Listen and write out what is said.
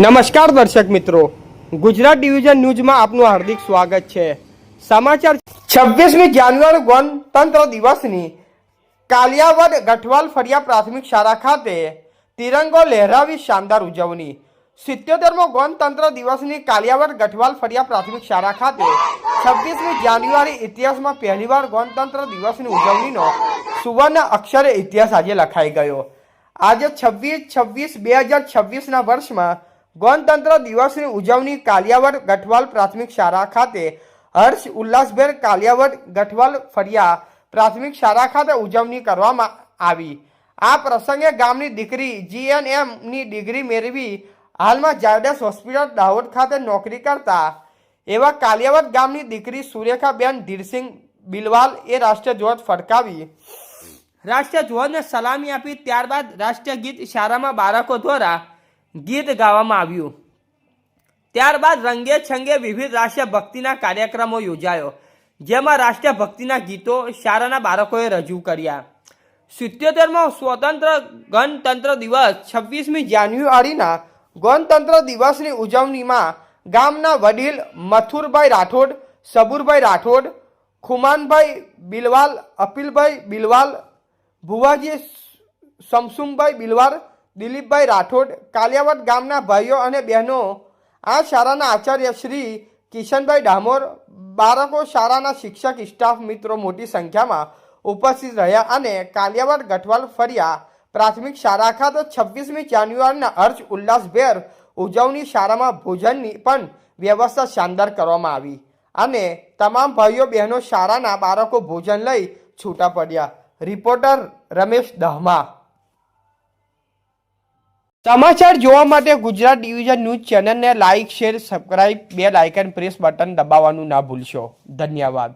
નમસ્કાર દર્શક મિત્રો. ગુજરાત ડિવિઝન ન્યૂઝમાં આપનું હાર્દિક સ્વાગત છે. સમાચાર છવ્વીસમી જાન્યુઆરી ગણતંત્ર દિવસની કાલિયાવડ ગઠવાલ ફળિયા પ્રાથમિક શાળા ખાતે તિરંગો લહેરાવી શાનદાર ઉજવણી. સિત્યોતેરમો ગણતંત્ર દિવસની કાલિયાવડ ગઠવાલ ફળિયા પ્રાથમિક શાળા ખાતે છવ્વીસમી જાન્યુઆરી ઇતિહાસમાં પહેલીવાર ગણતંત્ર દિવસની ઉજવણીનો સુવર્ણ અક્ષરે ઇતિહાસ આજે લખાઈ ગયો. આજે છવ્વીસ છવ્વીસ બે હજાર છવ્વીસના વર્ષમાં ગણતંત્ર દિવસની ઉજવણી કાલિયાવડ ગઠવાલ પ્રાથમિક શાળા ખાતે હર્ષ ઉલ્લાસભેર કાલિયાવડ ગઠવાલ ફરિયા પ્રાથમિક શાળા ખાતે ઉજવણી કરવામાં આવી. આ પ્રસંગે ગામની દીકરી જીએનએમની ડિગ્રી મેળવી હાલમાં જાયડસ હોસ્પિટલ દાહોદ ખાતે નોકરી કરતા. એવા કાલિયાવડ ગામની દીકરી સુરેખાબેન ધીરસિંહ બિલવાલ એ રાષ્ટ્રીય ધ્વજ ફરકાવી રાષ્ટ્રીય ધ્વજને સલામી આપી ત્યારબાદ રાષ્ટ્રીય ગીત શાળામાં બાળકો દ્વારા ગીત ગાવામાં આવ્યું. ત્યારબાદ રંગે છંગે વિવિધ રાષ્ટ્રીય ભક્તિના કાર્યક્રમો યોજાયો, જેમાં રાષ્ટ્રીય ભક્તિના ગીતો શાળાના બાળકોએ રજૂ કર્યા. સિત્યોતેરમો સ્વતંત્ર ગણતંત્ર દિવસ છવ્વીસમી જાન્યુઆરીના ગણતંત્ર દિવસની ઉજવણીમાં ગામના વડીલ મથુરભાઈ રાઠોડ, સબુરભાઈ રાઠોડ, ખુમાનભાઈ બિલવાલ, અપીલભાઈ બિલવાલ, ભુવાજી સમસુમભાઈ બિલવાર દિલીપભાઈ રાઠોડ કાલિયાવટ ગામના ભાઈઓ અને બહેનો. આ શાળાના આચાર્ય શ્રી કિશનભાઈ ડામોર, બાળકો શાળાના શિક્ષક, સ્ટાફ મિત્રો મોટી સંખ્યામાં ઉપસ્થિત રહ્યા અને કાલિયાવટ ગઠવાલ ફર્યા. પ્રાથમિક શાળા ખાતે છવ્વીસમી જાન્યુઆરીના હર્ષ ઉલ્લાસભેર ઉજવણી શાળામાં ભોજનની પણ વ્યવસ્થા શાનદાર કરવામાં આવી અને તમામ ભાઈઓ બહેનો શાળાના બાળકો ભોજન લઈ છૂટા પડ્યા. રિપોર્ટર રમેશ દહમા. સમાચાર જોવા માટે ગુજરાત ડિવિઝન ન્યૂઝ ચેનલને લાઇક શેર, સબસ્ક્રાઇબ, બે લાઇકન પ્રેસ બટન દબાવવાનું ના ભૂલશો. ધન્યવાદ.